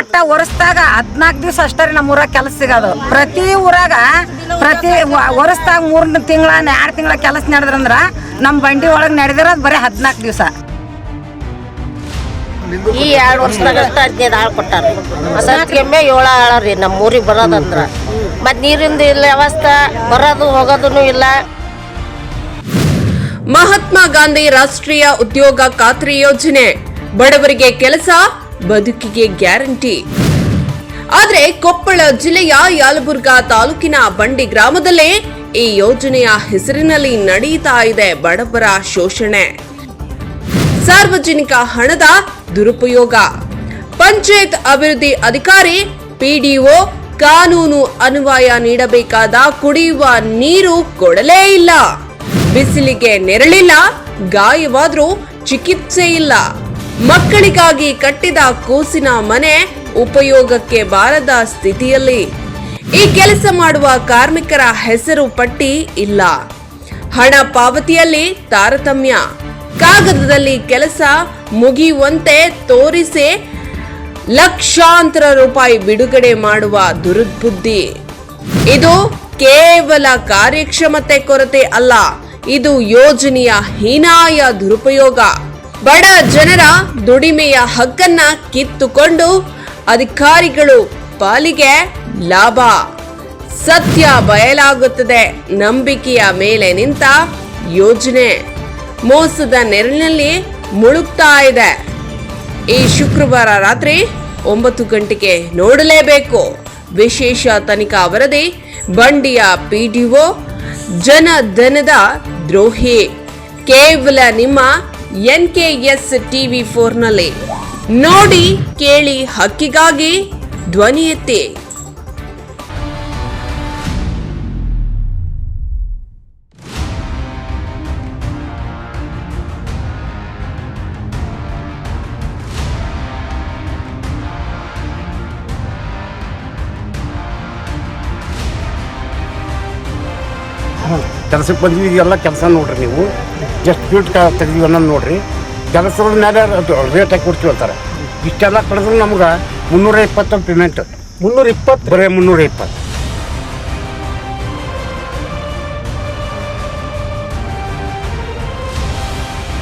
ಒಟ್ಟ ಒರೆಸ್ದಾಗ ಹದ್ನಾಲ್ಕು ದಿವಸ ಅಷ್ಟೇ ರೀ ನಮ್ಮ ಊರಾಗ ಕೆಲಸ ಸಿಗೋದು. ಪ್ರತಿ ಊರಾಗ ಪ್ರತಿ ಒರೆಸ್ದಾಗ ಮೂರ್ ತಿಂಗಳ ಎರಡು ತಿಂಗಳ ಕೆಲಸ ನಡೆದ್ರಂದ್ರ ನಮ್ಮ ಬಂಡಿ ಒಳಗೆ ನಡೆದಿರೋದು ಬರೀ ಹದ್ನಾಲ್ಕು ದಿವಸ. ಈ ಎರಡು ವರ್ಷದಾಗ ಅಷ್ಟ ಹದಿನೈದು ಆಳು ಕೊಟ್ಟಾರ ಕೆಮ್ಮೆ ಏಳು ಆಳ ರೀ ನಮ್ಮ ಊರಿಗೆ ಬರೋದಂದ್ರ. ಮತ್ ನೀರಿಂದ ಇಲ್ಲ ವ್ಯವಸ್ಥೆ ಬರೋದು ಹೋಗೋದು ಇಲ್ಲ. ಮಹಾತ್ಮ ಗಾಂಧಿ ರಾಷ್ಟ್ರೀಯ ಉದ್ಯೋಗ ಖಾತ್ರಿ ಯೋಜನೆ. ಬಡವರಿಗೆ ಕೆಲಸ ಬದುಕಿಗೆ ಗ್ಯಾರಂಟಿ. ಆದರೆ ಕೊಪ್ಪಳ ಜಿಲ್ಲೆಯ ಯಲಬುರ್ಗಾ ತಾಲೂಕಿನ ಬಂಡಿ ಗ್ರಾಮದಲ್ಲೇ ಈ ಯೋಜನೆಯ ಹೆಸರಿನಲ್ಲಿ ನಡೆಯುತ್ತಾ ಇದೆ ಬಡವರ ಶೋಷಣೆ. ಸಾರ್ವಜನಿಕ ಹಣದ ದುರುಪಯೋಗ. ಪಂಚಾಯತ್ ಅಭಿವೃದ್ಧಿ ಅಧಿಕಾರಿ ಪಿಡಿಒ ಕಾನೂನು ಅನ್ವಯ ನೀಡಬೇಕಾದ ಕುಡಿಯುವ ನೀರು ಕೊಡಲೇ ಇಲ್ಲ. ಬಿಸಿಲಿಗೆ ನೆರಳಿಲ್ಲ, ಗಾಯವಾದರೂ ಚಿಕಿತ್ಸೆ ಇಲ್ಲ. ಮಕ್ಕಳಿಗಾಗಿ ಕಟ್ಟಿದ ಕೂಸಿನ ಮನೆ ಉಪಯೋಗಕ್ಕೆ ಬಾರದ ಸ್ಥಿತಿಯಲ್ಲಿ. ಈ ಕೆಲಸ ಮಾಡುವ ಕಾರ್ಮಿಕರ ಹೆಸರು ಪಟ್ಟಿ ಇಲ್ಲ. ಹಣ ಪಾವತಿಯಲ್ಲಿ ತಾರತಮ್ಯ. ಕಾಗದದಲ್ಲಿ ಕೆಲಸ ಮುಗಿಯುವಂತೆ ತೋರಿಸಿ ಲಕ್ಷಾಂತರ ರೂಪಾಯಿ ಬಿಡುಗಡೆ ಮಾಡುವ ದುರ್ಬುದ್ಧಿ ಇದು ಕೇವಲ ಕಾರ್ಯಕ್ಷಮತೆ ಕೊರತೆ ಅಲ್ಲ, ಇದು ಯೋಜನೆಯ ಹೀನಾಯ ದುರುಪಯೋಗ. ಬಡ ಜನರ ದುಡಿಮೆಯ ಹಕ್ಕನ್ನ ಕಿತ್ತುಕೊಂಡು ಅಧಿಕಾರಿಗಳು ಪಾಲಿಗೆ ಲಾಭ. ಸತ್ಯ ಬಯಲಾಗುತ್ತದೆ. ನಂಬಿಕೆಯ ಮೇಲೆ ನಿಂತ ಯೋಜನೆ. ಮೋಸದ ನೆರಳಿನಲ್ಲಿ ಮುಳುಗ್ತಾ ಇದೆ. ಈ ಶುಕ್ರವಾರ ರಾತ್ರಿ ಒಂಬತ್ತು ಗಂಟೆಗೆ ನೋಡಲೇಬೇಕು. ವಿಶೇಷ ತನಿಖಾ ವರದಿ, ಬಂಡಿಯ ಪಿಡಿಒ ಜನಧನದ ದ್ರೋಹಿ. ಕೇವಲ ನಿಮ್ಮ ಎನ್ಕೆಎಸ್ ಟಿವಿ ಫೋರ್ನಲ್ಲಿ ನೋಡಿ ಕೇಳಿ ಹಕ್ಕಿಗಾಗಿ ಧ್ವನಿ ಎತ್ತಿ. ಕೆಲಸಕ್ಕೆ ಬಂದ್ವಿ ಎಲ್ಲ ಕೆಲಸ ನೋಡ್ರಿ ನೀವು. ಜಸ್ಟ್ ಫೀಟ್ ತೆಗ್ದೀವಿ ಅನ್ನೋದು ನೋಡ್ರಿ. ಕೆಲಸದ ಮೇಲೆ ರೇಟ್ ಹಾಕಿ ಕೊಡ್ತೀವಿ ಅಂತಾರೆ. ಇಷ್ಟೆಲ್ಲ ಕಳೆದ್ರೆ ನಮ್ಗೆ ಮುನ್ನೂರ ಇಪ್ಪತ್ತು ಪೇಮೆಂಟ್ ಮುನ್ನೂರ ಇಪ್ಪತ್ತು? ಬರೀ ಮುನ್ನೂರ ಇಪ್ಪತ್ತು.